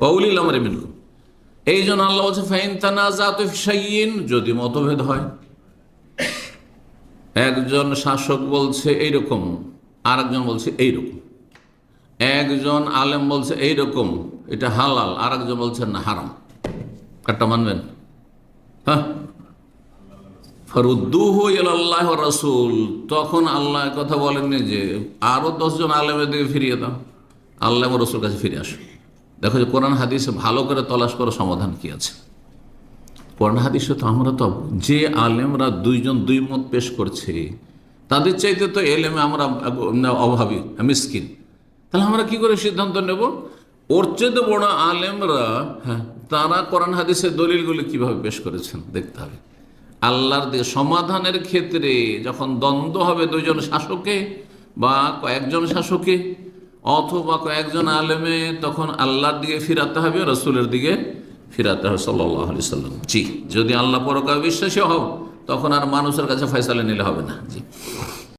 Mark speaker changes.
Speaker 1: অউলিল আমরে মিনকুম। এই জন্য আল্লাহ বলছে, ফাইন তানাজাত যদি মতভেদ হয়। একজন শাসক বলছে এইরকম আর একজন বলছে এইরকম। একজন আলেম বলছে এইরকম, এটা হালাল আর একজন বলছে না, হারাম। কারটা মানবেন? হ্যাঁ? ফরুদ্দুহু আল্লাহ রসুল, তখন আল্লাহ কথা বলেননি যে, আরও দশজন আলেমের দিকে ফিরিয়ে দাও। আল্লাহ রসুল কাছে ফিরে আসো। দেখো যে কোরআন হাদিসে ভালো করে তলাশ করো সমাধান কি আছে? কোরআন হাদিসে তো আমরা তো, যে আলেমরা দুইজন দুই মত পেশ করছে, তাদের চাইতে তো এলেমে আমরা অভাবী, মিসকিন। তাহলে আমরা কি করে সিদ্ধান্ত নেব? ওর চেয়ে বড় আলেমরা হ্যাঁ তারা কোরআন হাদিসের দলিলগুলি কীভাবে পেশ করেছেন দেখতে হবে। আল্লাহর দিয়ে সমাধানের ক্ষেত্রে যখন দ্বন্দ্ব হবে দুইজন শাসকে বা কয়েকজন শাসকে অথবা কয়েকজন আলেমে তখন আল্লাহর দিকে ফিরাতে হবে, রসুলের দিকে ফিরাতে হবে সাল্লাহ সাল্লাম। জি, যদি আল্লাহ পরকা বিশ্বাসী হও, তখন আর মানুষের কাছে ফয়সালা নিলে হবে না। জি।